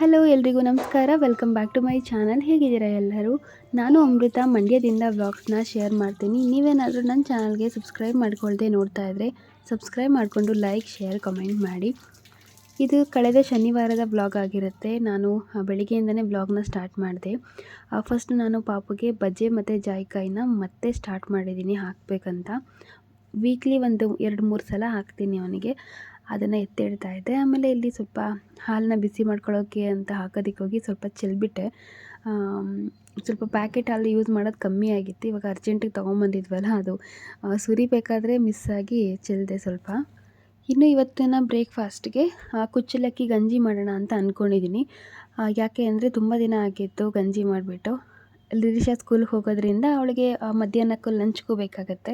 Hello ಎಲ್ರಿಗೂ ನಮಸ್ಕಾರ. Welcome back to my channel ಹೇಗಿದ್ದೀರಾ ಎಲ್ಲರೂ? ನಾನು ಅಮೃತ. ಮಂಡ್ಯದಿಂದ ವ್ಲಾಗ್ಸ್ನ ಶೇರ್ ಮಾಡ್ತೀನಿ. ನೀವೇನಾದರೂ ನನ್ನ ಚಾನಲ್ಗೆ ಸಬ್ಸ್ಕ್ರೈಬ್ ಮಾಡ್ಕೊಳ್ಳದೆ ನೋಡ್ತಾ ಇದ್ದರೆ ಸಬ್ಸ್ಕ್ರೈಬ್ ಮಾಡಿಕೊಂಡು ಲೈಕ್ ಶೇರ್ ಕಮೆಂಟ್ ಮಾಡಿ. ಇದು ಕಳೆದ ಶನಿವಾರದ ವ್ಲಾಗ್ ಆಗಿರುತ್ತೆ. ನಾನು ಆ, ಬೆಳಿಗ್ಗೆಯಿಂದನೇ ವ್ಲಾಗ್ನ ಸ್ಟಾರ್ಟ್ ಮಾಡಿದೆ. ಫಸ್ಟ್ ನಾನು ಪಾಪಗೆ ಬಜ್ಜೆ ಮತ್ತು ಜಾಯಿಕಾಯಿನ ಮತ್ತೆ ಸ್ಟಾರ್ಟ್ ಮಾಡಿದ್ದೀನಿ ಹಾಕಬೇಕಂತ. ವೀಕ್ಲಿ ಒಂದು ಎರಡು ಮೂರು ಸಲ ಹಾಕ್ತೀನಿ ಅವನಿಗೆ. ಅದನ್ನು ಎತ್ತಿಡ್ತಾ ಇದ್ದೆ. ಆಮೇಲೆ ಇಲ್ಲಿ ಸ್ವಲ್ಪ ಹಾಲನ್ನ ಬಿಸಿ ಮಾಡ್ಕೊಳ್ಳೋಕ್ಕೆ ಅಂತ ಹಾಕೋದಕ್ಕೆ ಹೋಗಿ ಸ್ವಲ್ಪ ಚೆಲ್ಬಿಟ್ಟೆ. ಸ್ವಲ್ಪ ಪ್ಯಾಕೆಟ್ ಹಾಲು ಯೂಸ್ ಮಾಡೋದು ಕಮ್ಮಿ ಆಗಿತ್ತು. ಇವಾಗ ಅರ್ಜೆಂಟಿಗೆ ತೊಗೊಂಬಂದಿದ್ವಲ್ಲ ಅದು. ಸುರಿಬೇಕಾದ್ರೆ ಮಿಸ್ ಆಗಿ ಚೆಲ್ಲಿದೆ ಸ್ವಲ್ಪ. ಇನ್ನು ಇವತ್ತಿನ ಬ್ರೇಕ್ಫಾಸ್ಟ್ಗೆ ಕುಚ್ಚಲಕ್ಕಿ ಗಂಜಿ ಮಾಡೋಣ ಅಂತ ಅಂದ್ಕೊಂಡಿದ್ದೀನಿ ಯಾಕೆ ಅಂದರೆ ತುಂಬ ದಿನ ಆಗಿತ್ತು ಗಂಜಿ ಮಾಡಿಬಿಟ್ಟು. ಲಿರಿಷಾ ಸ್ಕೂಲ್ಗೆ ಹೋಗೋದ್ರಿಂದ ಅವಳಿಗೆ ಮಧ್ಯಾಹ್ನಕ್ಕೂ ಲಂಚ್ಗೂ ಬೇಕಾಗತ್ತೆ.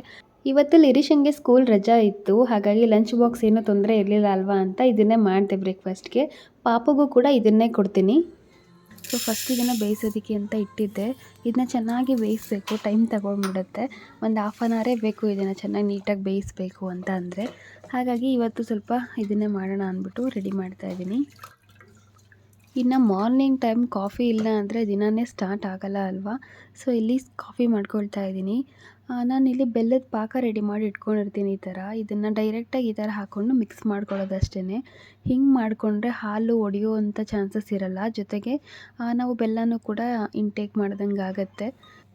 ಇವತ್ತು ಲಿರಿಶಂಗೆ ಸ್ಕೂಲ್ ರಜಾ ಇತ್ತು, ಹಾಗಾಗಿ ಲಂಚ್ ಬಾಕ್ಸ್ ಏನೂ ತೊಂದರೆ ಇರಲಿಲ್ಲ ಅಲ್ವಾ ಅಂತ ಇದನ್ನೇ ಮಾಡಿದೆ ಬ್ರೇಕ್ಫಾಸ್ಟ್ಗೆ ಪಾಪಗೂ ಕೂಡ ಇದನ್ನೇ ಕೊಡ್ತೀನಿ. ಸೊ ಫಸ್ಟ್ ಇದನ್ನು ಬೇಯಿಸೋದಕ್ಕೆ ಅಂತ ಇಟ್ಟಿದ್ದೆ. ಇದನ್ನ ಚೆನ್ನಾಗಿ ಬೇಯಿಸಬೇಕು ಟೈಮ್ ತಗೊಂಡ್ಬಿಡುತ್ತೆ. ಒಂದು ಹಾಫ್ ಆನ್ ಅವರೇ ಬೇಕು ಇದನ್ನು ಚೆನ್ನಾಗಿ ನೀಟಾಗಿ ಬೇಯಿಸಬೇಕು ಅಂತ ಅಂದರೆ. ಹಾಗಾಗಿ ಇವತ್ತು ಸ್ವಲ್ಪ ಇದನ್ನೇ ಮಾಡೋಣ ಅಂದ್ಬಿಟ್ಟು ರೆಡಿ ಮಾಡ್ತಾ ಇದ್ದೀನಿ. ಇನ್ನು ಮಾರ್ನಿಂಗ್ ಟೈಮ್ ಕಾಫಿ ಇಲ್ಲ ಅಂದರೆ ದಿನಾನೇ ಸ್ಟಾರ್ಟ್ ಆಗಲ್ಲ ಅಲ್ವಾ? ಸೊ ಇಲ್ಲಿ ಕಾಫಿ ಮಾಡ್ಕೊಳ್ತಾ ಇದ್ದೀನಿ. ನಾನು ಇಲ್ಲಿ ಬೆಲ್ಲದ ಪಾಕ ರೆಡಿ ಮಾಡಿ ಇಟ್ಕೊಂಡಿರ್ತೀನಿ ಈ ಥರ. ಇದನ್ನು ಡೈರೆಕ್ಟಾಗಿ ಈ ಥರ ಹಾಕ್ಕೊಂಡು ಮಿಕ್ಸ್ ಮಾಡ್ಕೊಳ್ಳೋದಷ್ಟೇ ಹಿಂಗೆ ಮಾಡಿಕೊಂಡ್ರೆ ಹಾಲು ಒಡೆಯುವಂಥ ಚಾನ್ಸಸ್ ಇರಲ್ಲ. ಜೊತೆಗೆ ನಾವು ಬೆಲ್ಲನೂ ಕೂಡ ಇಂಟೇಕ್ ಮಾಡ್ದಂಗೆ ಆಗುತ್ತೆ.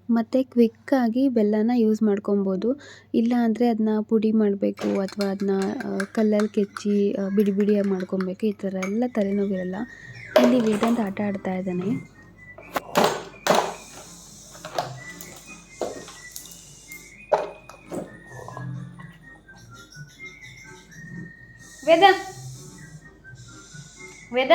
ಮತ್ತು ಕ್ವಿಕ್ಕಾಗಿ ಬೆಲ್ಲನ ಯೂಸ್ ಮಾಡ್ಕೊಬೋದು. ಇಲ್ಲ ಅಂದರೆ ಅದನ್ನ ಪುಡಿ ಮಾಡಬೇಕು ಅಥವಾ ಅದನ್ನ ಕಲ್ಲಲ್ಲಿ ಕೆಚ್ಚಿ ಬಿಡಿ ಬಿಡಿಯಾಗಿ ಮಾಡ್ಕೊಬೇಕು. ಈ ಥರ ಎಲ್ಲ ತಲೆನೋವಿರಲ್ಲ. ಇಲ್ಲಿ ವೇದಾಂತ ಆಟ ಆಡ್ತಾ ಇದ್ದಾನೆ. ವೇದ. ವೇದ.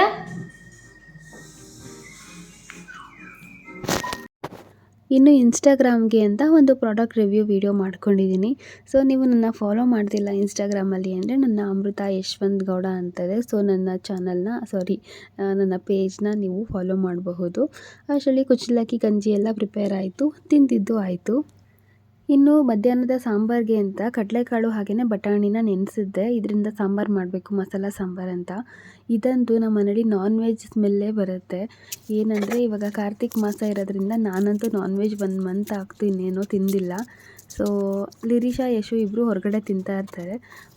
ಇನ್ನು ಇನ್ಸ್ಟಾಗ್ರಾಮ್ಗೆ ಅಂತ ಒಂದು ಪ್ರಾಡಕ್ಟ್ ರಿವ್ಯೂ ವಿಡಿಯೋ ಮಾಡ್ಕೊಂಡಿದ್ದೀನಿ. ಸೊ ನೀವು ನನ್ನ ಫಾಲೋ ಮಾಡ್ತಿಲ್ಲ ಇನ್ಸ್ಟಾಗ್ರಾಮಲ್ಲಿ ಅಂದರೆ ನನ್ನ ಅಮೃತ ಯಶವಂತ್ ಗೌಡ ಅಂತದೆ ಸೊ ನನ್ನ ಚಾನಲ್ನ ಸಾರಿ ನನ್ನ ಪೇಜ್ನ ನೀವು ಫಾಲೋ ಮಾಡಬಹುದು. ಅಷ್ಟರಲ್ಲಿ ಕುಚ್ಚಲಕ್ಕಿ ಗಂಜಿ ಎಲ್ಲ ಪ್ರಿಪೇರ್ ಆಯಿತು, ತಿಂದಿದ್ದು ಆಯಿತು. ಇನ್ನು ಮಧ್ಯಾಹ್ನದ ಸಾಂಬಾರಿಗೆ ಅಂತ ಕಡಲೆಕಾಳು ಹಾಗೆಯೇ ಬಟಾಣಿನ ನೆನೆಸಿದ್ದೆ. ಇದರಿಂದ ಸಾಂಬಾರು ಮಾಡಬೇಕು, ಮಸಾಲ ಸಾಂಬಾರು ಅಂತ. ಇದಂತೂ ನಮ್ಮ ಮನೇಲಿ ನಾನ್ ವೆಜ್ ಸ್ಮೆಲ್ಲೇ ಬರುತ್ತೆ. ಏನಂದರೆ ಇವಾಗ ಕಾರ್ತಿಕ್ ಮಾಸ ಇರೋದ್ರಿಂದ ನಾನಂತೂ ನಾನ್ ವೆಜ್ ಒಂದು ಮಂತ್ ಆಗ್ತು, ಇನ್ನೇನೋ ತಿಂದಿಲ್ಲ. ಸೊ ಲಿರಿಷಾ, ಯಶು ಇಬ್ಬರು ಹೊರಗಡೆ ತಿಂತಾ ಇರ್ತಾರೆ.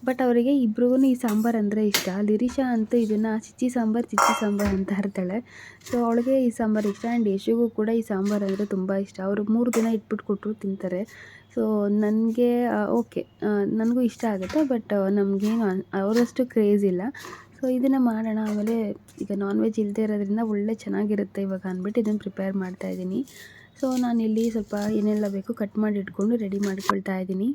ಬಟ್ ಅವರಿಗೆ ಇಬ್ರಿಗೂ ಈ ಸಾಂಬಾರು ಅಂದರೆ ಇಷ್ಟ. ಲಿರಿಷಾ ಅಂತೂ ಇದನ್ನು ಚಿಚ್ಚಿ ಸಾಂಬಾರು ಚಿಚ್ಚಿ ಸಾಂಬಾರು ಅಂತ ಇರ್ತಾಳೆ ಸೊ ಅವಳಿಗೆ ಈ ಸಾಂಬಾರು ಇಷ್ಟ. ಆ್ಯಂಡ್ ಯಶುಗೂ ಕೂಡ ಈ ಸಾಂಬಾರು ಅಂದರೆ ತುಂಬ ಇಷ್ಟ. ಅವರು ಮೂರು ದಿನ ಇಟ್ಬಿಟ್ಟು ಕೊಟ್ಟರು ತಿಂತಾರೆ. ಸೊ ನನಗೆ ಓಕೆ ನನಗೂ ಇಷ್ಟ ಆಗುತ್ತೆ ಬಟ್ ನಮಗೇನು ಅವರಷ್ಟು ಕ್ರೇಜ್ ಇಲ್ಲ. ಸೊ ಇದನ್ನು ಮಾಡೋಣ. ಆಮೇಲೆ ಈಗ ನಾನ್ ವೆಜ್ ಇಲ್ಲದೆ ಇರೋದ್ರಿಂದ ಒಳ್ಳೆ ಚೆನ್ನಾಗಿರುತ್ತೆ ಇವಾಗ ಅಂದ್ಬಿಟ್ಟು ಇದನ್ನು ಪ್ರಿಪೇರ್ ಮಾಡ್ತಾ ಇದ್ದೀನಿ. ಸೊ ನಾನಿಲ್ಲಿ ಸ್ವಲ್ಪ ಏನೆಲ್ಲ ಬೇಕು ಕಟ್ ಮಾಡಿ ಇಟ್ಕೊಂಡು ರೆಡಿ ಮಾಡ್ಕೊಳ್ತಾ ಇದ್ದೀನಿ.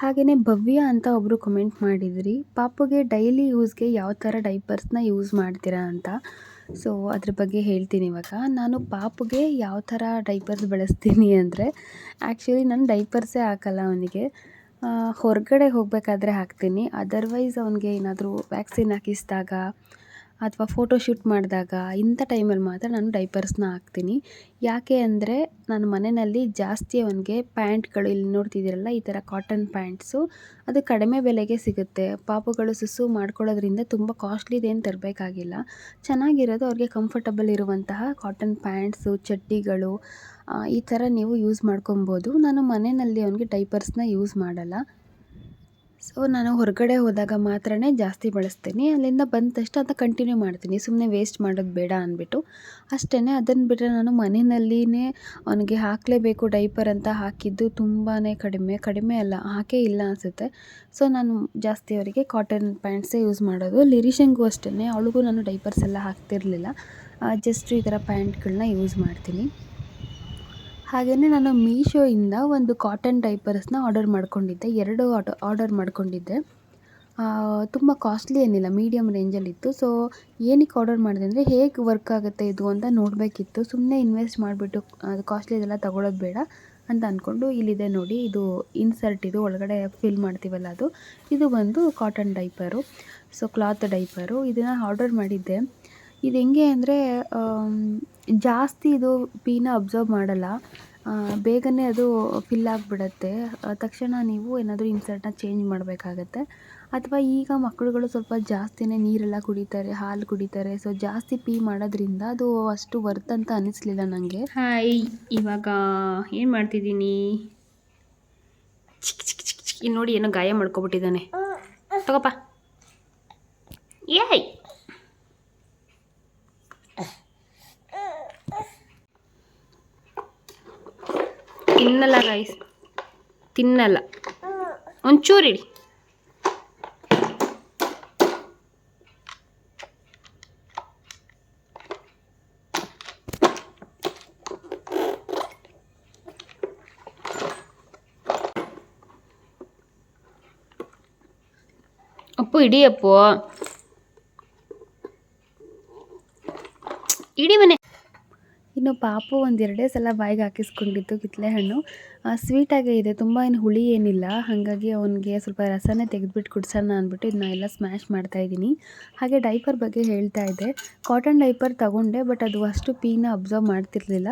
ಹಾಗೆಯೇ ಭವ್ಯ ಅಂತ ಒಬ್ಬರು ಕಮೆಂಟ್ ಮಾಡಿದ್ರಿ. ಪಾಪುಗೆ ಡೈಲಿ ಯೂಸ್ಗೆ ಯಾವ ಥರ ಡೈಪರ್ಸ್ನ ಯೂಸ್ ಮಾಡ್ತೀರಾ ಅಂತ. ಸೊ ಅದ್ರ ಬಗ್ಗೆ ಹೇಳ್ತೀನಿ ಇವಾಗ. ನಾನು ಪಾಪುಗೆ ಯಾವ ಥರ ಡೈಪರ್ಸ್ ಬಳಸ್ತೀನಿ ಅಂದರೆ ಆ್ಯಕ್ಚುಲಿ ನಾನು ಡೈಪರ್ಸೇ ಹಾಕಲ್ಲ ಅವನಿಗೆ. ಹೊರಗಡೆ ಹೋಗಬೇಕಾದ್ರೆ ಹಾಕ್ತೀನಿ. ಅದರ್ವೈಸ್ ಅವನಿಗೆ ಏನಾದರೂ ವ್ಯಾಕ್ಸಿನ್ ಹಾಕಿಸಿದಾಗ ಅಥವಾ ಫೋಟೋ ಶೂಟ್ ಮಾಡಿದಾಗ ಇಂಥ ಟೈಮಲ್ಲಿ ಮಾತ್ರ ನಾನು ಡೈಪರ್ಸ್ನ ಹಾಕ್ತೀನಿ. ಯಾಕೆ ಅಂದರೆ ನನ್ನ ಮನೆಯಲ್ಲಿ ಜಾಸ್ತಿ ಅವನಿಗೆ ಪ್ಯಾಂಟ್ಗಳು ಇಲ್ಲಿ ನೋಡ್ತಿದ್ದೀರಲ್ಲ, ಈ ಥರ ಕಾಟನ್ ಪ್ಯಾಂಟ್ಸು ಅದು ಕಡಿಮೆ ಬೆಲೆಗೆ ಸಿಗುತ್ತೆ. ಪಾಪುಗಳು ಸುಸು ಮಾಡ್ಕೊಳ್ಳೋದ್ರಿಂದ ತುಂಬ ಕಾಸ್ಟ್ಲಿದೇನು ತರಬೇಕಾಗಿಲ್ಲ. ಚೆನ್ನಾಗಿರೋದು ಅವ್ರಿಗೆ ಕಂಫರ್ಟಬಲ್ ಇರುವಂತಹ ಕಾಟನ್ ಪ್ಯಾಂಟ್ಸು ಚಡ್ಡಿಗಳು ಈ ಥರ ನೀವು ಯೂಸ್ ಮಾಡ್ಕೊಬೋದು. ನಾನು ಮನೆಯಲ್ಲಿ ಅವನಿಗೆ ಡೈಪರ್ಸ್ನ ಯೂಸ್ ಮಾಡಲ್ಲ. ಸೊ ನಾನು ಹೊರಗಡೆ ಹೋದಾಗ ಮಾತ್ರನೇ ಜಾಸ್ತಿ ಬಳಸ್ತೀನಿ. ಅಲ್ಲಿಂದ ಬಂದ ತಕ್ಷಣ ಅದನ್ನ ಕಂಟಿನ್ಯೂ ಮಾಡ್ತೀನಿ. ಸುಮ್ಮನೆ ವೇಸ್ಟ್ ಮಾಡೋದು ಬೇಡ ಅಂದ್ಬಿಟ್ಟು. ಅಷ್ಟೇ ಅದನ್ನು ಬಿಟ್ಟರೆ ನಾನು ಮನೆಯಲ್ಲಿಯೇ ಅವನಿಗೆ ಹಾಕಲೇಬೇಕು ಡೈಪರ್ ಅಂತ ಹಾಕಿದ್ದು ತುಂಬಾ ಕಡಿಮೆ. ಕಡಿಮೆ ಅಲ್ಲ, ಹಾಕೇ ಇಲ್ಲ ಅನಿಸುತ್ತೆ. ಸೊ ನಾನು ಜಾಸ್ತಿ ಅವರಿಗೆ ಕಾಟನ್ ಪ್ಯಾಂಟ್ಸೇ ಯೂಸ್ ಮಾಡೋದು. ಲಿರಿಷನ್ಗೂ ಅಷ್ಟೇ ಅವಳಿಗೂ ನಾನು ಡೈಪರ್ಸ್ ಎಲ್ಲ ಹಾಕ್ತಿರಲಿಲ್ಲ. ಜಸ್ಟ್ ಈ ಥರ ಪ್ಯಾಂಟ್ಗಳನ್ನ ಯೂಸ್ ಮಾಡ್ತೀನಿ. ಹಾಗೆಯೇ ನಾನು ಮೀಶೋಯಿಂದ ಒಂದು ಕಾಟನ್ ಡೈಪರ್ಸ್ನ ಆರ್ಡರ್ ಮಾಡ್ಕೊಂಡಿದ್ದೆ. ಎರಡು ಆಟ ಆರ್ಡರ್ ಮಾಡ್ಕೊಂಡಿದ್ದೆ. ತುಂಬ ಕಾಸ್ಟ್ಲಿ ಏನಿಲ್ಲ ಮೀಡಿಯಮ್ ರೇಂಜಲ್ಲಿತ್ತು ಸೊ ಏನಕ್ಕೆ ಆರ್ಡರ್ ಮಾಡಿದೆ ಅಂದರೆ ಹೇಗೆ ವರ್ಕ್ ಆಗುತ್ತೆ ಇದು ಅಂತ ನೋಡಬೇಕಿತ್ತು. ಸುಮ್ಮನೆ ಇನ್ವೆಸ್ಟ್ ಮಾಡಿಬಿಟ್ಟು ಅದು ಕಾಸ್ಟ್ಲಿ ಇದೆಲ್ಲ ತಗೊಳ್ಳೋದು ಬೇಡ ಅಂತ ಅಂದ್ಕೊಂಡು ಇಲ್ಲಿದೆ ನೋಡಿ. ಇದು ಇನ್ಸರ್ಟ್ ಇದು ಒಳಗಡೆ ಫಿಲ್ ಮಾಡ್ತೀವಲ್ಲ ಅದು. ಇದು ಬಂದು cotton diaper so cloth diaper ಇದನ್ನು ಆರ್ಡರ್ ಮಾಡಿದ್ದೆ. ಇದು ಹೆಂಗೆ ಅಂದರೆ ಜಾಸ್ತಿ ಇದು ಪೀನ ಅಬ್ಸರ್ವ್ ಮಾಡಲ್ಲ. ಬೇಗನೆ ಅದು ಫಿಲ್ ಆಗಿಬಿಡತ್ತೆ. ತಕ್ಷಣ ನೀವು ಏನಾದರೂ ಇನ್ಸರ್ಟ್ನ ಚೇಂಜ್ ಮಾಡಬೇಕಾಗತ್ತೆ. ಅಥವಾ ಈಗ ಮಕ್ಕಳುಗಳು ಸ್ವಲ್ಪ ಜಾಸ್ತಿನೇ ನೀರೆಲ್ಲ ಕುಡಿತಾರೆ, ಹಾಲು ಕುಡಿತಾರೆ. ಸೊ ಜಾಸ್ತಿ ಪೀ ಮಾಡೋದ್ರಿಂದ ಅದು ಅಷ್ಟು ವರ್ತ್ ಅಂತ ಅನ್ನಿಸ್ಲಿಲ್ಲ ನನಗೆ ಹಾಯ್ ಇವಾಗ ಏನು ಮಾಡ್ತಿದ್ದೀನಿ ಚಿಕ್ಕ ಚಿಕ್ಕ ಚಿಕ್ಕ ಚಿಕ್. ನೋಡಿ ಏನೋ ಗಾಯ ಮಾಡ್ಕೊಬಿಟ್ಟಿದ್ದಾನೆ. ತಗೋಪ್ಪ ಏಯ್! ತಿನ್ನಲ್ಲ ರೈಸ್ ತಿನ್ನಲ್ಲ ಒಂಚೂರಿಡಿ ಅಪ್ಪು ಇಡಿ ಅಪ್ಪು ಪಾಪು ಒಂದೆರಡೇ ಸಲ ಬಾಯಿಗೆ ಹಾಕಿಸ್ಕೊಂಡಿತ್ತು ಕಿತ್ತಳೆ ಹಣ್ಣು ಸ್ವೀಟಾಗೇ ಇದೆ, ತುಂಬ ಏನು ಹುಳಿ ಏನಿಲ್ಲ. ಹಾಗಾಗಿ ಅವನಿಗೆ ಸ್ವಲ್ಪ ರಸನೇ ತೆಗೆದುಬಿಟ್ಟು ಕುಡಿಸೋಣ ಅಂದ್ಬಿಟ್ಟು ಇದನ್ನ ಎಲ್ಲ ಸ್ಮ್ಯಾಶ್ ಮಾಡ್ತಾಯಿದ್ದೀನಿ ಹಾಗೆ ಡೈಪರ್ ಬಗ್ಗೆ ಹೇಳ್ತಾ ಇದ್ದೆ. ಕಾಟನ್ ಡೈಪರ್ ತಗೊಂಡೆ ಬಟ್ ಅದು ಅಷ್ಟು ಪೀನ ಅಬ್ಸರ್ವ್ ಮಾಡ್ತಿರ್ಲಿಲ್ಲ.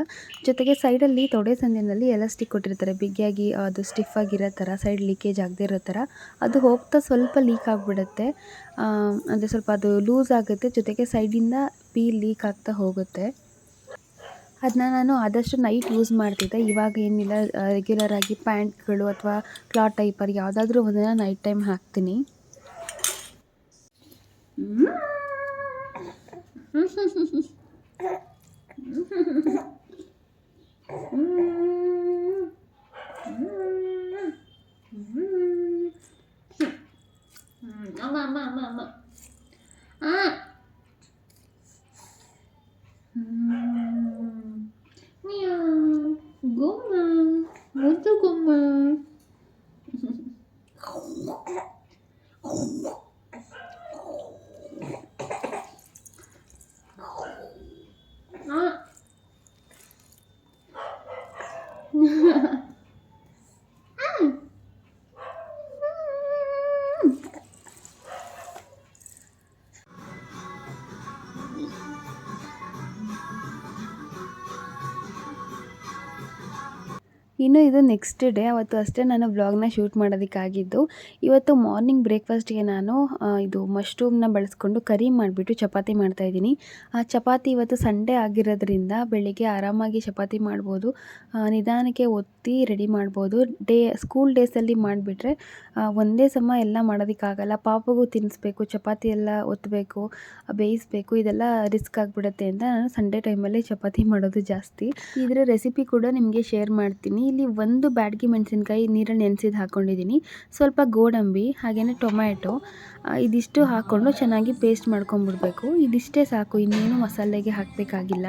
ಜೊತೆಗೆ ಸೈಡಲ್ಲಿ ತೊಡೆ ಸಂದಿನಲ್ಲಿ ಎಲಾಸ್ಟಿಕ್ ಕೊಟ್ಟಿರ್ತಾರೆ. ಬಿಗಿಯಾಗಿ ಅದು ಸ್ಟಿಫ್ ಆಗಿರೋ ಥರ ಸೈಡ್ ಲೀಕೇಜ್ ಆಗದೆ ಇರೋ ಥರ. ಅದು ಹೋಗ್ತಾ ಸ್ವಲ್ಪ ಲೀಕ್ ಆಗಿಬಿಡುತ್ತೆ. ಅಂದರೆ ಸ್ವಲ್ಪ ಅದು ಲೂಸ್ ಆಗುತ್ತೆ. ಜೊತೆಗೆ ಸೈಡಿಂದ ಪೀ ಲೀಕ್ ಆಗ್ತಾ ಹೋಗುತ್ತೆ. ಅದನ್ನ ನಾನು ಆದಷ್ಟು ನೈಟ್ ಯೂಸ್ ಮಾಡ್ತಿದ್ದೆ. ಇವಾಗ ಏನಿಲ್ಲ ರೆಗ್ಯುಲರ್ ಆಗಿ ಪ್ಯಾಂಟ್ಗಳು ಅಥವಾ ಕ್ಲಾತ್ ಟೈಪರ್ ಯಾವುದಾದ್ರೂ ಒಂದನ್ನು ನೈಟ್ ಟೈಮ್ ಹಾಕ್ತೀನಿ. ಇನ್ನು ಇದು ನೆಕ್ಸ್ಟ್ ಡೇ ಅವತ್ತು ಅಷ್ಟೇ ನಾನು ಬ್ಲಾಗ್ನ ಶೂಟ್ ಮಾಡೋದಕ್ಕಾಗಿದ್ದು. ಇವತ್ತು ಮಾರ್ನಿಂಗ್ ಬ್ರೇಕ್ಫಾಸ್ಟ್ಗೆ ನಾನು ಇದು ಮಶ್ರೂಮ್ನ ಬಳಸ್ಕೊಂಡು ಕರಿ ಮಾಡಿಬಿಟ್ಟು ಚಪಾತಿ ಮಾಡ್ತಾಯಿದ್ದೀನಿ ಆ ಚಪಾತಿ ಇವತ್ತು ಸಂಡೇ ಆಗಿರೋದ್ರಿಂದ ಬೆಳಿಗ್ಗೆ ಆರಾಮಾಗಿ ಚಪಾತಿ ಮಾಡ್ಬೋದು. ನಿಧಾನಕ್ಕೆ ಒತ್ತಿ ರೆಡಿ ಮಾಡ್ಬೋದು. ಡೇ, ಸ್ಕೂಲ್ ಡೇಸಲ್ಲಿ ಮಾಡಿಬಿಟ್ರೆ ಒಂದೇ ಸಮ ಎಲ್ಲ ಮಾಡೋದಕ್ಕಾಗಲ್ಲ. ಪಾಪಗೂ ತಿನ್ನಿಸ್ಬೇಕು, ಚಪಾತಿ ಎಲ್ಲ ಒತ್ತಬೇಕು ಬೇಯಿಸಬೇಕು, ಇದೆಲ್ಲ ರಿಸ್ಕ್ ಆಗಿಬಿಡುತ್ತೆ ಅಂತ ನಾನು ಸಂಡೇ ಟೈಮಲ್ಲಿ ಚಪಾತಿ ಮಾಡೋದು ಜಾಸ್ತಿ. ಇದರ ರೆಸಿಪಿ ಕೂಡ ನಿಮಗೆ ಶೇರ್ ಮಾಡ್ತೀನಿ. ಇಲ್ಲಿ ಒಂದು ಬ್ಯಾಡಗಿ ಮೆಣಸಿನ್ಕಾಯಿ ನೀರಲ್ಲಿ ನೆನೆಸಿದ್ದು ಹಾಕ್ಕೊಂಡಿದ್ದೀನಿ ಸ್ವಲ್ಪ ಗೋಡಂಬಿ ಹಾಗೆಯೇ ಟೊಮ್ಯಾಟೊ ಇದಿಷ್ಟು ಹಾಕ್ಕೊಂಡು ಚೆನ್ನಾಗಿ ಪೇಸ್ಟ್ ಮಾಡ್ಕೊಂಡ್ಬಿಡ್ಬೇಕು ಇದಿಷ್ಟೇ ಸಾಕು, ಇನ್ನೇನು ಮಸಾಲೆಗೆ ಹಾಕಬೇಕಾಗಿಲ್ಲ.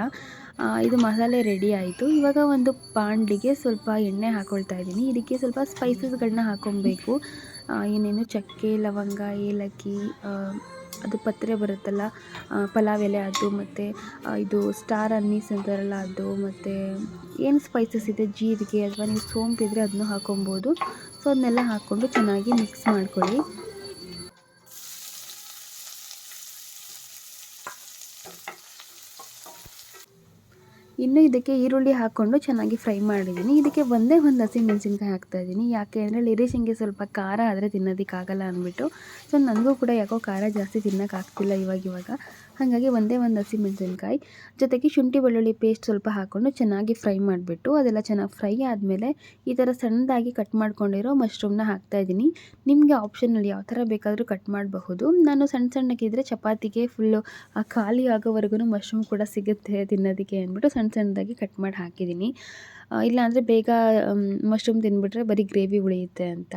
ಇದು ಮಸಾಲೆ ರೆಡಿ ಆಯಿತು. ಇವಾಗ ಒಂದು ಪಾಂಡ್ಲಿಗೆ ಸ್ವಲ್ಪ ಎಣ್ಣೆ ಹಾಕ್ಕೊಳ್ತಾ ಇದ್ದೀನಿ. ಇದಕ್ಕೆ ಸ್ವಲ್ಪ ಸ್ಪೈಸಸ್ಗಳನ್ನ ಹಾಕ್ಕೊಬೇಕು ಏನೇನು ಚಕ್ಕೆ, ಲವಂಗ, ಏಲಕ್ಕಿ ಅದು ಪತ್ರೆ ಬರುತ್ತಲ್ಲ ಪಲಾವ್ ಎಲೆ ಅದು ಮತ್ತು ಇದು ಸ್ಟಾರ್ ಅನ್ನೀಸ್ ಅಂತಾರಲ್ಲ ಅದು, ಮತ್ತು ಏನು ಸ್ಪೈಸಸ್ ಇದೆ? ಜೀರಿಗೆ ಅಥವಾ ನೀವು ಸೋಂಪಿದ್ರೆ ಅದನ್ನು ಹಾಕೊಬೋದು ಸೊ ಅದನ್ನೆಲ್ಲ ಹಾಕ್ಕೊಂಡು ಚೆನ್ನಾಗಿ ಮಿಕ್ಸ್ ಮಾಡ್ಕೊಳ್ಳಿ. ಇನ್ನು ಇದಕ್ಕೆ ಈರುಳ್ಳಿ ಹಾಕ್ಕೊಂಡು ಚೆನ್ನಾಗಿ ಫ್ರೈ ಮಾಡಿದ್ದೀನಿ. ಇದಕ್ಕೆ ಒಂದೇ ಒಂದು ಹಸಿಮೆಣ್ಸಿನ್ಕಾಯಿ ಹಾಕ್ತಾ ಇದ್ದೀನಿ. ಯಾಕೆ ಅಂದರೆ ಲಿರಿಶಿಂಗೆ ಸ್ವಲ್ಪ ಖಾರ ಆದರೆ ತಿನ್ನೋದಕ್ಕಾಗಲ್ಲ ಅಂದ್ಬಿಟ್ಟು. ಸೊ ನನಗೂ ಕೂಡ ಯಾಕೋ ಖಾರ ಜಾಸ್ತಿ ತಿನ್ನೋಕ್ಕಾಗ್ತಿಲ್ಲ ಇವಾಗ ಇವಾಗ. ಹಾಗಾಗಿ ಒಂದೇ ಒಂದು ಹಸಿಮೆಣಸಿನ್ಕಾಯಿ ಜೊತೆಗೆ ಶುಂಠಿ ಬೆಳ್ಳುಳ್ಳಿ ಪೇಸ್ಟ್ ಸ್ವಲ್ಪ ಹಾಕ್ಕೊಂಡು ಚೆನ್ನಾಗಿ ಫ್ರೈ ಮಾಡಿಬಿಟ್ಟು ಅದೆಲ್ಲ ಚೆನ್ನಾಗಿ ಫ್ರೈ ಆದಮೇಲೆ ಈ ಥರ ಸಣ್ಣದಾಗಿ ಕಟ್ ಮಾಡ್ಕೊಂಡಿರೋ ಮಶ್ರೂಮ್ನ ಹಾಕ್ತಾಯಿದ್ದೀನಿ ನಿಮಗೆ ಆಪ್ಷನಲ್ಲಿ ಯಾವ ಥರ ಬೇಕಾದರೂ ಕಟ್ ಮಾಡಬಹುದು. ನಾನು ಸಣ್ಣ ಸಣ್ಣಕ್ಕಿದ್ರೆ ಚಪಾತಿಗೆ ಫುಲ್ಲು ಖಾಲಿ ಆಗೋವರೆಗೂ ಮಶ್ರೂಮ್ ಕೂಡ ಸಿಗುತ್ತೆ ತಿನ್ನೋದಕ್ಕೆ ಅಂದ್ಬಿಟ್ಟು ಸಣ್ಣ ಸಣ್ಣದಾಗಿ ಕಟ್ ಮಾಡಿ ಹಾಕಿದ್ದೀನಿ. ಇಲ್ಲಾಂದರೆ ಬೇಗ ಮಶ್ರೂಮ್ ತಿಂದ್ಬಿಟ್ರೆ ಬರೀ ಗ್ರೇವಿ ಉಳಿಯುತ್ತೆ ಅಂತ.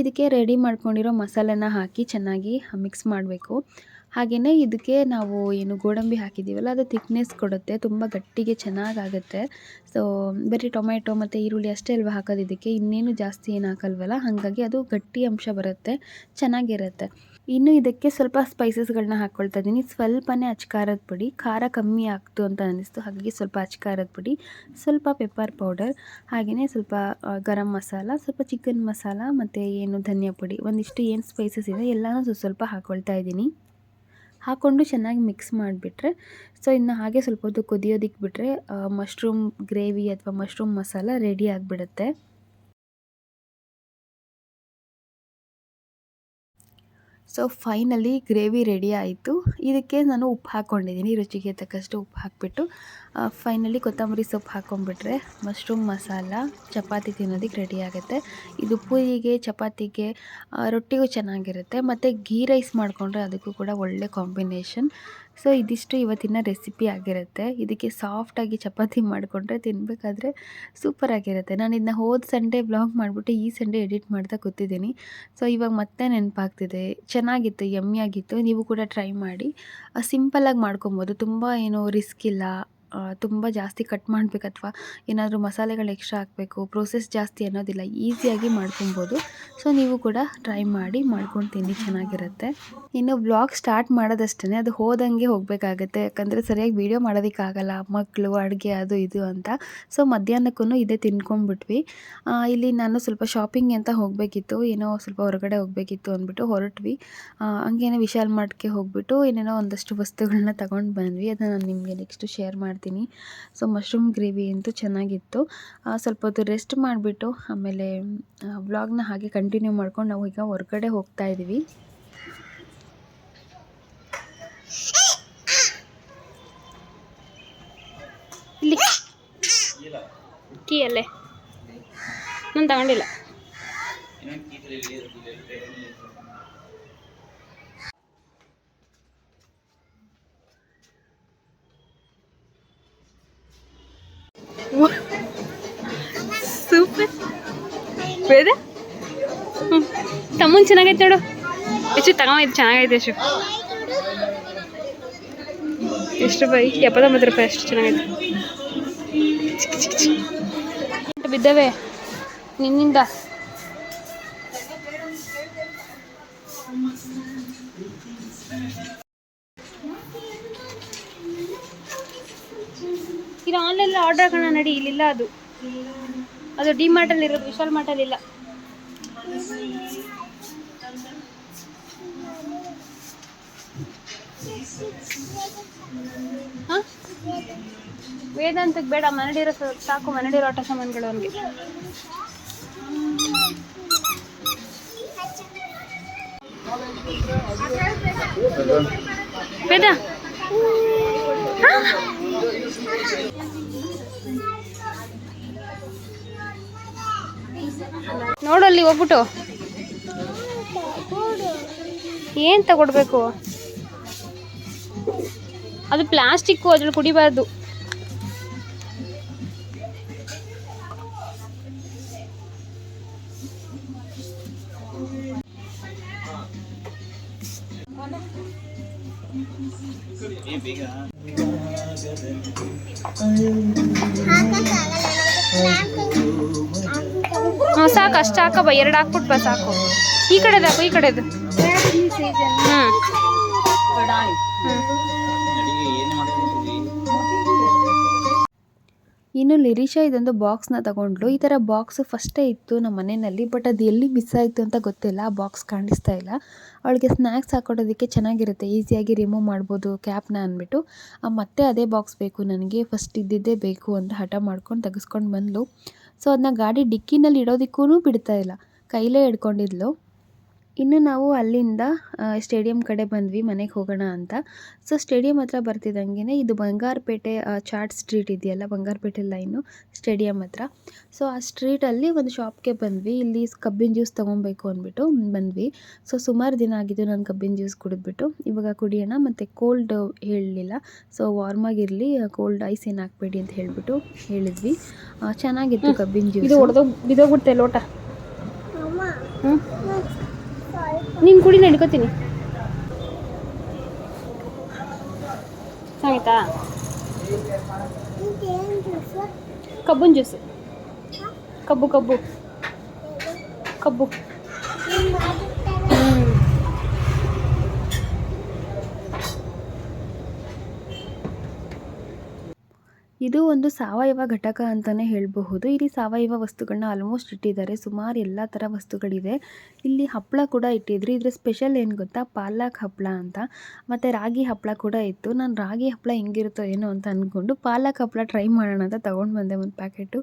ಇದಕ್ಕೆ ರೆಡಿ ಮಾಡ್ಕೊಂಡಿರೋ ಮಸಾಲೆನ ಹಾಕಿ ಚೆನ್ನಾಗಿ ಮಿಕ್ಸ್ ಮಾಡಬೇಕು. ಹಾಗೆಯೇ ಇದಕ್ಕೆ ನಾವು ಏನು ಗೋಡಂಬಿ ಹಾಕಿದ್ದೀವಲ್ಲ, ಅದು ಥಿಕ್ನೆಸ್ ಕೊಡುತ್ತೆ, ತುಂಬ ಗಟ್ಟಿಗೆ ಚೆನ್ನಾಗಾಗುತ್ತೆ. ಸೊ ಬರೀ ಟೊಮೆಟೊ ಮತ್ತು ಈರುಳ್ಳಿ ಅಷ್ಟೇ ಅಲ್ವಾ ಹಾಕೋದು ಇದಕ್ಕೆ? ಇನ್ನೇನು ಜಾಸ್ತಿ ಏನು ಹಾಕಲ್ವಲ್ಲ? ಹಾಗಾಗಿ ಅದು ಗಟ್ಟಿ ಅಂಶ ಬರುತ್ತೆ, ಚೆನ್ನಾಗಿರುತ್ತೆ. ಇನ್ನು ಇದಕ್ಕೆ ಸ್ವಲ್ಪ ಸ್ಪೈಸಸ್ಗಳನ್ನ ಹಾಕ್ಕೊಳ್ತಾ ಇದ್ದೀನಿ. ಸ್ವಲ್ಪನೇ ಅಚ್ಕಾರದ ಪುಡಿ, ಖಾರ ಕಮ್ಮಿ ಆಗ್ತು ಅಂತ ಅನ್ನಿಸ್ತು. ಹಾಗಾಗಿ ಸ್ವಲ್ಪ ಅಚ್ಕಾರದ ಪುಡಿ, ಸ್ವಲ್ಪ ಪೆಪ್ಪರ್ ಪೌಡರ್ ಹಾಗೆಯೇ ಸ್ವಲ್ಪ ಗರಂ ಮಸಾಲ, ಸ್ವಲ್ಪ ಚಿಕನ್ ಮಸಾಲ ಮತ್ತು ಏನು ಧನಿಯಾ ಪುಡಿ, ಒಂದಿಷ್ಟು ಏನು ಸ್ಪೈಸಸ್ ಇದೆ ಎಲ್ಲನೂ ಸ್ವಲ್ಪ ಹಾಕ್ಕೊಳ್ತಾ ಇದ್ದೀನಿ. ಹಾಕ್ಕೊಂಡು ಚೆನ್ನಾಗಿ ಮಿಕ್ಸ್ ಮಾಡಿಬಿಟ್ರೆ ಸೊ ಇನ್ನು ಹಾಗೆ ಸ್ವಲ್ಪ ಹೊತ್ತು ಕುದಿಯೋದಕ್ಕೆ ಬಿಟ್ಟರೆ ಮಶ್ರೂಮ್ ಗ್ರೇವಿ ಅಥವಾ ಮಶ್ರೂಮ್ ಮಸಾಲ ರೆಡಿ ಆಗಿಬಿಡುತ್ತೆ. ಸೊ ಫೈನಲಿ ಗ್ರೇವಿ ರೆಡಿ ಆಯಿತು. ಇದಕ್ಕೆ ನಾನು ಉಪ್ಪು ಹಾಕ್ಕೊಂಡಿದ್ದೀನಿ. ರುಚಿಗೆ ತಕ್ಕಷ್ಟು ಉಪ್ಪು ಹಾಕಿಬಿಟ್ಟು ಫೈನಲಿ ಕೊತ್ತಂಬರಿ ಸೊಪ್ಪು ಹಾಕ್ಕೊಂಡ್ಬಿಟ್ರೆ ಮಶ್ರೂಮ್ ಮಸಾಲ ಚಪಾತಿ ತಿನ್ನೋದಕ್ಕೆ ರೆಡಿ ಆಗುತ್ತೆ. ಇದು ಪೂರಿಗೆ, ಚಪಾತಿಗೆ ರೊಟ್ಟಿಗೂ ಚೆನ್ನಾಗಿರುತ್ತೆ. ಮತ್ತು ಗೀ ರೈಸ್ ಮಾಡಿಕೊಂಡ್ರೆ ಅದಕ್ಕೂ ಕೂಡ ಒಳ್ಳೆ ಕಾಂಬಿನೇಷನ್ ಸೊ ಇದಿಷ್ಟು ಇವತ್ತಿನ ರೆಸಿಪಿ ಆಗಿರುತ್ತೆ. ಇದಕ್ಕೆ ಸಾಫ್ಟಾಗಿ ಚಪಾತಿ ಮಾಡಿಕೊಂಡ್ರೆ ತಿನ್ನಬೇಕಾದ್ರೆ ಸೂಪರಾಗಿರುತ್ತೆ ನಾನು ಇದನ್ನ ಹೋದ ಸಂಡೇ ಬ್ಲಾಗ್ ಮಾಡಿಬಿಟ್ಟು ಈ ಸಂಡೇ ಎಡಿಟ್ ಮಾಡ್ತಾ ಕೂತಿದ್ದೀನಿ. ಸೊ ಇವಾಗ ಮತ್ತೆ ನೆನಪಾಗ್ತಿದೆ. ಚೆನ್ನಾಗಿತ್ತು, ಯಮ್ಮಿಯಾಗಿತ್ತು. ನೀವು ಕೂಡ ಟ್ರೈ ಮಾಡಿ. ಸಿಂಪಲ್ಲಾಗಿ ಮಾಡ್ಕೊಬೋದು. ತುಂಬ ಏನು ರಿಸ್ಕ್ ಇಲ್ಲ. ತುಂಬ ಜಾಸ್ತಿ ಕಟ್ ಮಾಡಬೇಕು ಅಥವಾ ಏನಾದರೂ ಮಸಾಲೆಗಳು ಎಕ್ಸ್ಟ್ರಾ ಹಾಕಬೇಕು ಪ್ರೋಸೆಸ್ ಜಾಸ್ತಿ ಅನ್ನೋದಿಲ್ಲ ಈಸಿಯಾಗಿ ಮಾಡ್ಕೊಬೋದು. ಸೊ ನೀವು ಕೂಡ ಟ್ರೈ ಮಾಡಿ ಮಾಡ್ಕೊಂಡು ತಿನ್ನಿ, ಚೆನ್ನಾಗಿರುತ್ತೆ. ಇನ್ನು ಬ್ಲಾಗ್ ಸ್ಟಾರ್ಟ್ ಮಾಡೋದಷ್ಟೇ ಅದು ಹೋದಂಗೆ ಹೋಗಬೇಕಾಗತ್ತೆ. ಯಾಕಂದರೆ ಸರಿಯಾಗಿ ವೀಡಿಯೋ ಮಾಡೋದಕ್ಕಾಗಲ್ಲ ಮಕ್ಕಳು ಅಡುಗೆ, ಅದು ಇದು ಅಂತ. ಸೊ ಮಧ್ಯಾಹ್ನಕ್ಕೂ ಇದೇ ತಿನ್ಕೊಂಡ್ಬಿಟ್ವಿ. ಇಲ್ಲಿ ನಾನು ಸ್ವಲ್ಪ ಶಾಪಿಂಗ್ ಅಂತ ಹೋಗಬೇಕಿತ್ತು, ಏನೋ ಸ್ವಲ್ಪ ಹೊರಗಡೆ ಹೋಗಬೇಕಿತ್ತು ಅಂದ್ಬಿಟ್ಟು ಹೊರಟ್ವಿ. ಹಂಗೇನೋ ವಿಶಾಲ್ ಮಾರ್ಟ್ಗೆ ಹೋಗ್ಬಿಟ್ಟು ಏನೇನೋ ಒಂದಷ್ಟು ವಸ್ತುಗಳನ್ನ ತಗೊಂಡು ಬಂದ್ವಿ. ಅದನ್ನು ನಾನು ನಿಮಗೆ ನೆಕ್ಸ್ಟು ಶೇರ್ ಮಾಡ್ತೀನಿ. ಸೊ ಮಶ್ರೂಮ್ ಗ್ರೇವಿ ಅಂತೂ ಚೆನ್ನಾಗಿತ್ತು. ಸ್ವಲ್ಪ ಹೊತ್ತು ರೆಸ್ಟ್ ಮಾಡಿಬಿಟ್ಟು ಆಮೇಲೆ ವ್ಲಾಗ್ನ ಹಾಗೆ ಕಂಟಿನ್ಯೂ ಮಾಡ್ಕೊಂಡು ನಾವು ಈಗ ಹೊರಗಡೆ ಹೋಗ್ತಾ ಇದ್ದೀವಿ ಇಲ್ಲಿ ಕೀ ಅಲ್ಲೇ ನಾನು ತಗೊಂಡಿಲ್ಲ. ಬೇಡ ಹ್ಞೂ ತಮ್ಮನ್ ಚೆನ್ನಾಗೈತೆ ನೋಡು. ಎಷ್ಟು ತಗೊಂಡ್ ಚೆನ್ನಾಗೈತೆ ಎಷ್ಟು ಎಷ್ಟು ರೂಪಾಯಿ? ಎಪ್ಪತ್ತೊಂಬತ್ತು ರೂಪಾಯಿ ಅಷ್ಟು ಚೆನ್ನಾಗೈತೆ. ಬಿದ್ದವೆ ನಿನ್ನಿಂದ. ಇದು ಆನ್ಲೈನ್ ಆರ್ಡರ್ ಹಾಕೋಣ ನಡಿ, ಇಲ್ಲಿಲ್ಲ ಅದು. ಅದು ಡಿ ಮಾರ್ಟಲ್ಲಿ ಇರೋದು, ವಿಶಾಲ್ ಮಾರ್ಟಲ್ಲಿ ಇಲ್ಲ. ಹಾಂ? ವೇದಾಂತಕ್ಕೆ ಬೇಡ ಮನಡಿರೋ ಸಾಕು ಮನಡಿರೋ ಆಟ ಸಾಮಾನುಗಳು ಅವನಿಗೆ ವೇದ? ನೋಡಲ್ಲಿ ಹೋಗ್ಬಿಟ್ಟು. ಏನು ತಗೊಡ್ಬೇಕು? ಅದು ಪ್ಲಾಸ್ಟಿಕ್ಕು ಅದ್ರಲ್ಲಿ ಕುಡಿಬಾರ್ದು. ಅಷ್ಟು ಹಾಕಬ ಎರಡು ಹಾಕ್ಬಿಟ್ಟು ಬಸ್ ಹಾಕು ಈ ಕಡೆದು ಹಾಕು, ಈ ಕಡೆದು. ಇನ್ನು ಲಿರಿಷಾ ಇದೊಂದು ಬಾಕ್ಸ್ನ ತಗೊಂಡ್ಲು. ಈ ಥರ ಬಾಕ್ಸ್ ಫಸ್ಟೇ ಇತ್ತು ನಮ್ಮ ಮನೆಯಲ್ಲಿ, ಬಟ್ ಅದು ಎಲ್ಲಿ ಮಿಸ್ ಆಯಿತು ಅಂತ ಗೊತ್ತಿಲ್ಲ. ಆ ಬಾಕ್ಸ್ ಕಾಣಿಸ್ತಾ ಇಲ್ಲ. ಅವಳಿಗೆ ಸ್ನ್ಯಾಕ್ಸ್ ಹಾಕೊಡೋದಕ್ಕೆ ಚೆನ್ನಾಗಿರುತ್ತೆ. ಈಸಿಯಾಗಿ ರಿಮೂವ್ ಮಾಡ್ಬೋದು ಕ್ಯಾಪ್ನ ಅಂದ್ಬಿಟ್ಟು. ಮತ್ತೆ ಅದೇ ಬಾಕ್ಸ್ ಬೇಕು. ನನಗೆ ಫಸ್ಟ್ ಇದ್ದಿದ್ದೇ ಬೇಕು ಅಂತ ಹಠ ಮಾಡ್ಕೊಂಡು ತೆಗೆಸ್ಕೊಂಡು ಬಂದ್ಲು. ಸೊ ಅದನ್ನ ಗಾಡಿ ಡಿಕ್ಕಿನಲ್ಲಿ ಇಡೋದಕ್ಕೂ ಬಿಡ್ತಾ ಇಲ್ಲ. ಕೈಲೇ ಹಿಡ್ಕೊಂಡಿದ್ಲು. ಇನ್ನು ನಾವು ಅಲ್ಲಿಂದ ಸ್ಟೇಡಿಯಂ ಕಡೆ ಬಂದ್ವಿ ಮನೆಗೆ ಹೋಗೋಣ ಅಂತ. ಸೊ ಸ್ಟೇಡಿಯಂ ಹತ್ರ ಬರ್ತಿದ್ದಂಗೆ ಇದು ಬಂಗಾರಪೇಟೆ ಚಾಟ್ ಸ್ಟ್ರೀಟ್ ಇದೆಯಲ್ಲ ಬಂಗಾರಪೇಟೆ ಲೈನು ಸ್ಟೇಡಿಯಂ ಹತ್ರ. ಸೊ ಆ ಸ್ಟ್ರೀಟಲ್ಲಿ ಒಂದು ಶಾಪ್ಗೆ ಬಂದ್ವಿ. ಇಲ್ಲಿ ಕಬ್ಬಿನ ಜ್ಯೂಸ್ ತೊಗೊಬೇಕು ಅಂದ್ಬಿಟ್ಟು ಬಂದ್ವಿ. ಸೊ ಸುಮಾರು ದಿನ ಆಗಿದ್ದು ನಾನು ಕಬ್ಬಿನ ಜ್ಯೂಸ್ ಕುಡಿದ್ಬಿಟ್ಟು. ಇವಾಗ ಕುಡಿಯೋಣ ಮತ್ತು ಕೋಲ್ಡ್ ಹೇಳಲಿಲ್ಲ. ಸೊ ವಾರ್ಮಾಗಿರಲಿ ಕೋಲ್ಡ್ ಐಸ್ ಏನು ಹಾಕ್ಬೇಡಿ ಅಂತ ಹೇಳಿಬಿಟ್ಟು ಹೇಳಿದ್ವಿ. ಚೆನ್ನಾಗಿತ್ತು ಕಬ್ಬಿನ ಇದು ಜ್ಯೂಸ್ ಬಿದ್ದೋಗ್ಬಿಡ್ತೆ ಲೋಟ. ಹ್ಞೂ ನೀನು ಕುಡಿ ನಡ್ಕೋತೀನಿ ಚೆನ್ನಾಗಿತ್ತಾ ಕಬ್ಬನ್ ಜ್ಯೂಸು ಕಬ್ಬು ಕಬ್ಬು ಕಬ್ಬು ಇದು ಒಂದು ಸಾವಯವ ಘಟಕ ಅಂತಾನೆ ಹೇಳಬಹುದು. ಇಲ್ಲಿ ಸಾವಯವ ವಸ್ತುಗಳನ್ನ ಆಲ್ಮೋಸ್ಟ್ ಇಟ್ಟಿದ್ದಾರೆ. ಸುಮಾರು ಎಲ್ಲ ತರ ವಸ್ತುಗಳಿದೆ. ಇಲ್ಲಿ ಹಪ್ಪಳ ಕೂಡ ಇಟ್ಟಿದ್ರು. ಇದ್ರ ಸ್ಪೆಷಲ್ ಏನು ಗೊತ್ತಾ? ಪಾಲಕ್ ಹಪ್ಪಳ ಅಂತ. ಮತ್ತೆ ರಾಗಿ ಹಪ್ಪಳ ಕೂಡ ಇತ್ತು. ನಾನು ರಾಗಿ ಹಪ್ಪಳ ಹೆಂಗಿರುತ್ತೋ ಏನೋ ಅಂತ ಅಂದ್ಕೊಂಡು ಪಾಲಕ್ ಹಪ್ಪಳ ಟ್ರೈ ಮಾಡೋಣ ಅಂತ ತಗೊಂಡು ಬಂದೆ ಒಂದು ಪ್ಯಾಕೆಟು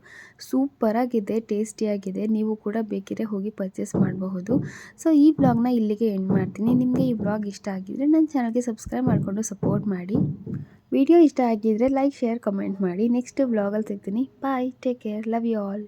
ಟೇಸ್ಟಿ ಟೇಸ್ಟಿಯಾಗಿದೆ ನೀವು ಕೂಡ ಬೇಕಿದ್ರೆ ಹೋಗಿ ಪರ್ಚೇಸ್ ಮಾಡಬಹುದು. ಸೊ ಈ ಬ್ಲಾಗ್ನ ಇಲ್ಲಿಗೆ ಎಂಡ್ ಮಾಡ್ತೀನಿ. ನಿಮಗೆ ಈ ಬ್ಲಾಗ್ ಇಷ್ಟ ಆಗಿದ್ರೆ ನನ್ನ ಚಾನಲ್ಗೆ ಸಬ್ಸ್ಕ್ರೈಬ್ ಮಾಡಿಕೊಂಡು ಸಪೋರ್ಟ್ ಮಾಡಿ. ವಿಡಿಯೋ ಇಷ್ಟ ಆಗಿದ್ದರೆ ಲೈಕ್, ಶೇರ್, ಕಮೆಂಟ್ ಮಾಡಿ. ನೆಕ್ಸ್ಟ್ ವ್ಲಾಗಲ್ಲಿ ಸಿಗ್ತೀನಿ. Bye take care love you all